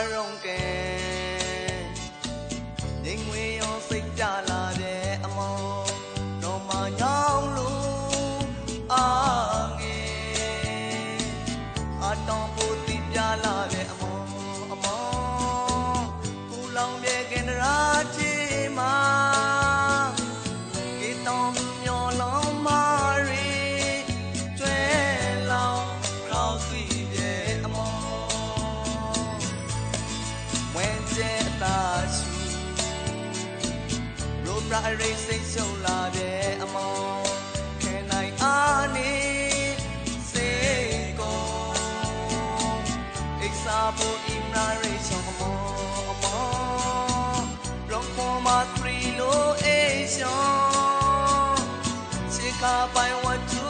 ကဲငိမ်ငွေရောစိတ်ကြလာတဲ့အမောင်တော့မညောင်းလို့အာငယ်အတော ro pra ray စိတ်ရှုံလာတဲ့အမောင်ခဲနိုင်အားနေစေကိုအိစာဖို့ imra ray ရှုံအမောင်အမောင် rock for my three low asian ချစ်ခါပိုင်ဝတ်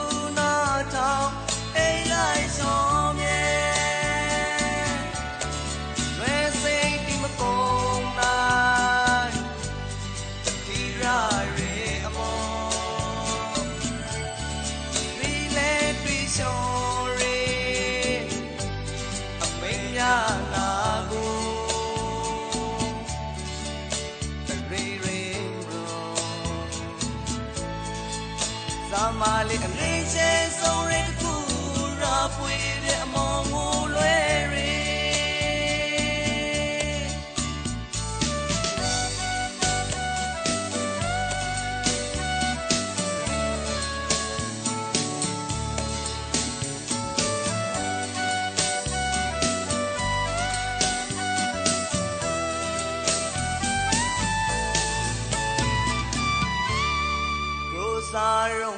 မလေးအလေးချေဆုံးရတစ်ခုရာပွေတဲ့အမောကိုလွယ်ရေရိုစာရုံ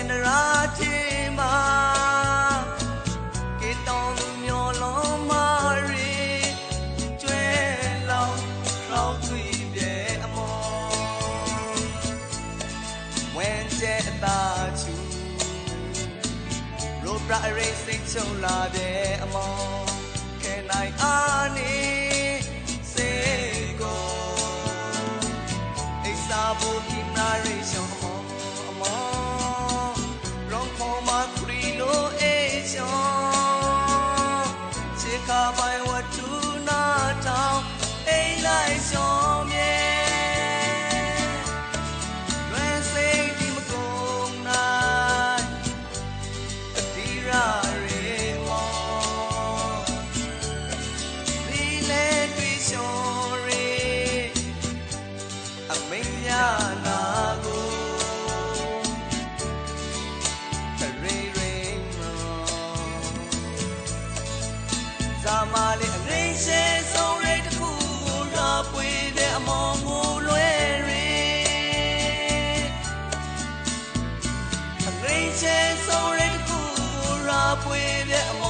င်မြဲကင်ဒရာချီမှာကေတောင်သူမျောလုံးမာရီကျွဲလောင်ရောင်သွေးပြဲအမောင် when jet ta chu ro pra ray စိတ်ချုံလာတဲ့အမောင်ခဲနိုင်အားနေစေကိုအိစာဘူဒီနာရေရှော ချဲဆုံးရတဲ့ကူရာပွေပြအမော